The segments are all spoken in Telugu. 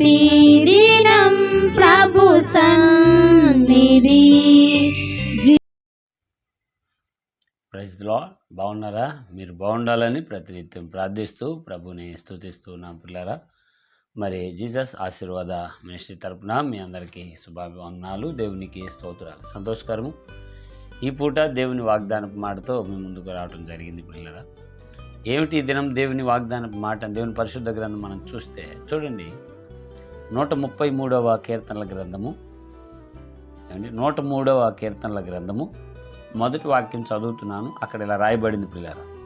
ప్రతిదినం ప్రభు సన్నిధి. ప్రజలో బాగున్నారా? మీరు బాగుండాలని ప్రతినిత్యం ప్రార్థిస్తూ ప్రభుని స్థుతిస్తూ ఉన్నాం పిల్లరా. మరి జీసస్ ఆశీర్వాద మినిస్ట్రీ తరపున మీ అందరికీ శుభాభివందనాలు దేవునికి స్తోత్రాలు. సంతోషకరము. ఈ పూట దేవుని వాగ్దానపు మాటతో మీ ముందుకు రావడం జరిగింది పిల్లరా. ఏమిటి ఈ దినం దేవుని వాగ్దానపు మాట? దేవుని పరిశుద్ధ గ్రంథం మనం చూస్తే చూడండి. నూట ముప్పై మూడవ కీర్తనల గ్రంథము. అండి నూట మూడవ కీర్తనల గ్రంథము. మొదటి వాక్యం చదువుతున్నాను. అక్కడ ఇలా రాయబడింది పిల్లరా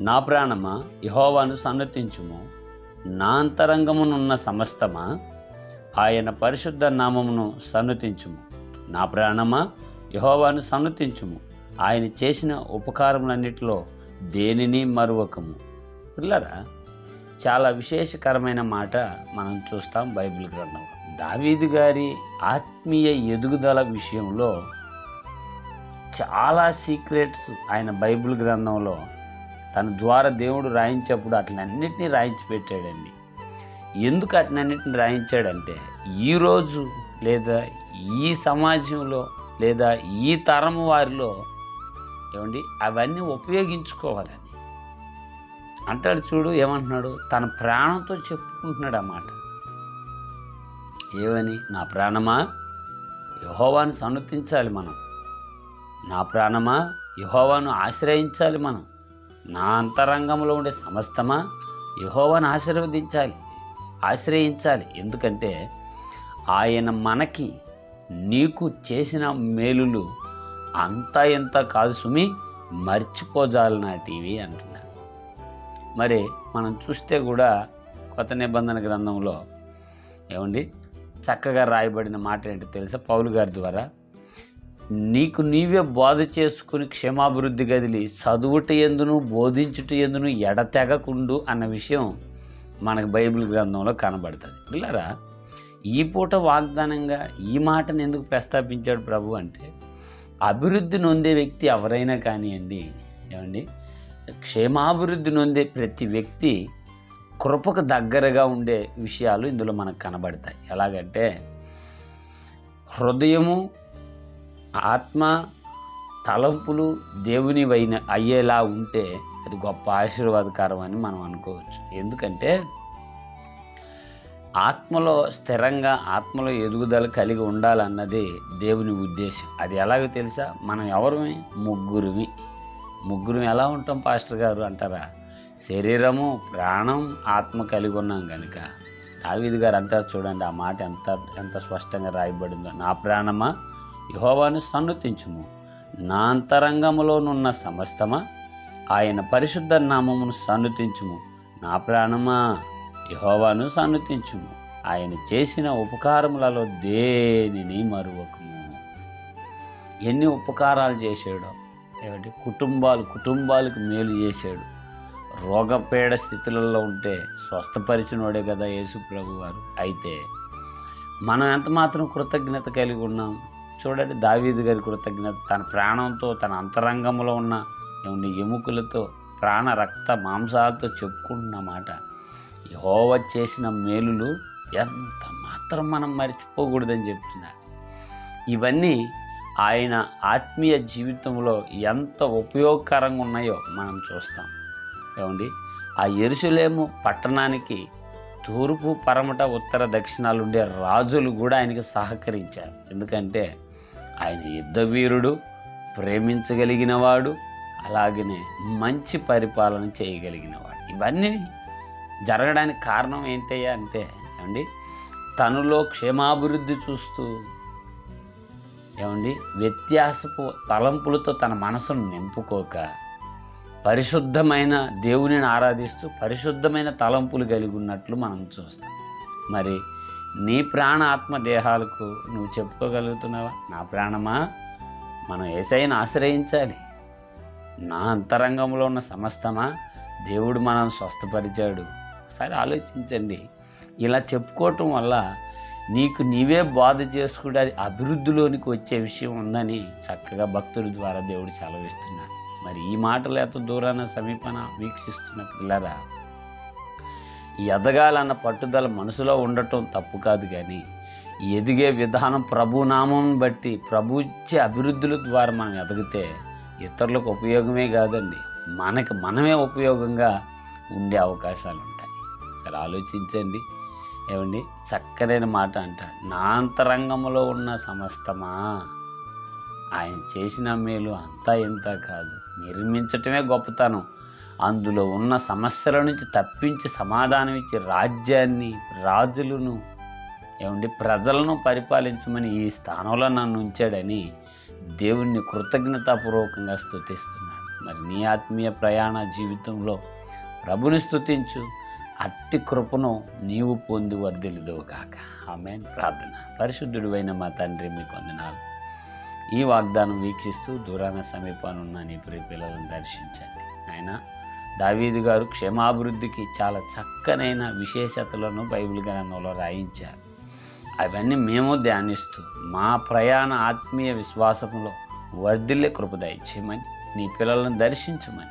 నా ప్రాణమా యహోవాను సన్నతించుము. నా అంతరంగమునున్న సమస్తమా ఆయన పరిశుద్ధ నామమును సన్నతించుము. నా ప్రాణమా యహోవాను సన్నతించుము. ఆయన చేసిన ఉపకారములన్నిటిలో దేనిని మరువకము. పిల్లరా చాలా విశేషకరమైన మాట మనం చూస్తాం బైబిల్ గ్రంథంలో. దావీదు గారి ఆత్మీయ ఎదుగుదల విషయంలో చాలా సీక్రెట్స్ ఆయన బైబిల్ గ్రంథంలో. తన ద్వారా దేవుడు రాయించప్పుడు అట్లన్నిటినీ రాయించి పెట్టాడండి ఎందుకు అట్లన్నిటిని రాయించాడంటే ఈరోజు లేదా ఈ సమాజంలో లేదా ఈ తరం వారిలో ఏమండి అవన్నీ ఉపయోగించుకోవాలి. అంటాడు చూడు ఏమంటున్నాడు? తన ప్రాణంతో చెప్పుకుంటున్నాడు అన్నమాట ఏమని? నా ప్రాణమా? యహోవాను సన్నతించాలి మనం. నా ప్రాణమా? యహోవాను ఆశ్రయించాలి మనం. నా అంతరంగంలో ఉండే సమస్తమా? యహోవాను ఆశీర్వదించాలి ఆశ్రయించాలి. ఎందుకంటే ఆయన మనకి నీకు చేసిన మేలులు అంతా ఎంత కాదు సుమి మర్చిపోజాలనాటివి అంటున్నారు మరి మనం చూస్తే కూడా కొత్త నిబంధన గ్రంథంలో ఏమండి? చక్కగా రాయబడిన మాట ఏంటో తెలుసా? పౌలు గారి ద్వారా నీకు నీవే బోధ చేసుకుని క్షేమాభివృద్ధి గదిలి చదువుట ఎందును బోధించుట ఎందును ఎడతెగకుండు అన్న విషయం మనకు బైబిల్ గ్రంథంలో కనబడుతుంది. పిల్లరా ఈ పూట వాగ్దానంగా ఈ మాటను ఎందుకు ప్రస్తాపించాడు ప్రభు అంటే అభివృద్ధి నొందే వ్యక్తి ఎవరైనా కానివ్వండి ఏమండి? క్షేమాభివృద్ధి నొందే ప్రతి వ్యక్తి కృపకు దగ్గరగా ఉండే విషయాలు ఇందులో మనకు కనబడతాయి. ఎలాగంటే హృదయము ఆత్మ తలంపులు దేవుని వైన అయ్యేలా ఉంటే అది గొప్ప ఆశీర్వాదకరం అని మనం అనుకోవచ్చు. ఎందుకంటే ఆత్మలో స్థిరంగా ఆత్మలో ఎదుగుదల కలిగి ఉండాలన్నది దేవుని ఉద్దేశం. అది ఎలాగో తెలుసా? మనం ఎవరిమి? ముగ్గురిమి. ముగ్గురు ఎలా ఉంటాం పాస్టర్ గారు అంటారా? శరీరము ప్రాణం ఆత్మ కలిగి ఉన్నాం కనుక దావీదు గారు అంటారు చూడండి ఆ మాట ఎంత ఎంత స్పష్టంగా రాయబడిందో. నా ప్రాణమా? యహోవాను సన్నుతించుము. నా అంతరంగములోనున్న సమస్తమా? ఆయన పరిశుద్ధ నామమును సన్నుతించుము. నా ప్రాణమా? యహోవాను సన్నుతించుము. ఆయన చేసిన ఉపకారములలో దేనిని మరువకము? ఎన్ని ఉపకారాలు చేసాడో ఏమిటి కుటుంబాలు కుటుంబాలకు మేలు చేశాడు. రోగపీడ స్థితులలో ఉంటే స్వస్థపరిచినోడే కదా యేసు ప్రభు వారు అయితే మనం ఎంత మాత్రం కృతజ్ఞత కలిగి ఉన్నాం? చూడండి దావీదు గారి కృతజ్ఞత. తన ప్రాణంతో తన అంతరంగంలో ఉన్న ఏమన్నా ఎముకలతో ప్రాణ రక్త మాంసాలతో చెప్పుకుంటున్న మాట. యహోవ చేసిన మేలులు ఎంత మాత్రం మనం మర్చిపోకూడదని చెప్తున్నాడు ఇవన్నీ ఆయన ఆత్మీయ జీవితంలో ఎంత ఉపయోగకరంగా ఉన్నాయో మనం చూస్తాం. ఏమండి? ఆ ఎరుసలేము పట్టణానికి తూర్పు పరమట ఉత్తర దక్షిణాలు ఉండే రాజులు కూడా ఆయనకి సహకరించారు. ఎందుకంటే ఆయన యుద్ధవీరుడు ప్రేమించగలిగినవాడు అలాగనే మంచి పరిపాలన చేయగలిగినవాడు. ఇవన్నీ జరగడానికి కారణం ఏంటయ్యా అంటే ఏమండి? తనలో క్షేమాభివృద్ధి చూస్తూ ఏమండి? వ్యత్యాసపు తలంపులతో తన మనసును నింపుకోక పరిశుద్ధమైన దేవునిని ఆరాధిస్తూ పరిశుద్ధమైన తలంపులు కలిగి ఉన్నట్లు మనం చూస్తాం. మరి నీ ప్రాణ ఆత్మ దేహాలకు నువ్వు చెప్పుకోగలుగుతున్నావా? నా ప్రాణమా? మనం ఏసైని ఆశ్రయించాలి. నా అంతరంగంలో ఉన్న సమస్తమా? దేవుడు మనం స్వస్థపరిచాడు. ఒకసారి ఆలోచించండి. ఇలా చెప్పుకోవటం వల్ల నీకు నీవే బాధ చేసుకుంటే అది అభివృద్ధిలోనికి వచ్చే విషయం ఉందని చక్కగా భక్తుల ద్వారా దేవుడు సెలవిస్తున్నాడు. మరి ఈ మాటలు ఎంత దూరాన సమీపన వీక్షిస్తున్న పిల్లరా? ఎదగాలన్న పట్టుదల మనసులో ఉండటం తప్పు కాదు కానీ ఎదిగే విధానం ప్రభునామం బట్టి ప్రభు ఇచ్చే అభివృద్ధుల ద్వారా మనం ఎదిగితే ఇతరులకు ఉపయోగమే కాదండి. మనకి మనమే ఉపయోగంగా ఉండే అవకాశాలు ఉంటాయి సరే ఆలోచించండి. ఏమండి? చక్కరైన మాట అంటాడు నా అంతరంగంలో ఉన్న సమస్తమా? ఆయన చేసిన మేలు అంతా ఇంత కాదు. నిర్మించటమే గొప్పతనం. అందులో ఉన్న సమస్యల నుంచి తప్పించి సమాధానం ఇచ్చి రాజ్యాన్ని రాజులను ఏమండి ప్రజలను పరిపాలించమని ఈ స్థానంలో నన్ను ఉంచాడని దేవుణ్ణి కృతజ్ఞతాపూర్వకంగా స్థుతిస్తున్నాడు మరి నీ ఆత్మీయ ప్రయాణ జీవితంలో ప్రభుని స్తుతించు. అట్టి కృపను నీవు పొంది వర్ధిల్లుదువుగాక ఆమె ప్రార్థన. పరిశుద్ధుడివైన మా తండ్రి మీకు వందనాలు. ఈ వాగ్దానం వీక్షిస్తూ దూరాన సమీపాన ఉన్న నీ ప్రియ పిల్లలను దర్శించండి. ఆయన దావీదు గారు క్షేమాభివృద్ధికి చాలా చక్కనైన విశేషతలను బైబిల్ గ్రంథంలో రాయించారు. అవన్నీ మేము ధ్యానిస్తూ మా ప్రయాణ ఆత్మీయ విశ్వాసంలో వర్ధిల్లే కృప దయచేయమని నీ పిల్లలను దర్శించమని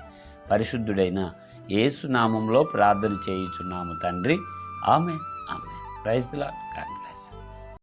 పరిశుద్ధుడైన ఏసునామంలో ప్రార్థన చేయుచున్నాము తండ్రి. ఆమె ఆమె ప్రైజ్ కానీ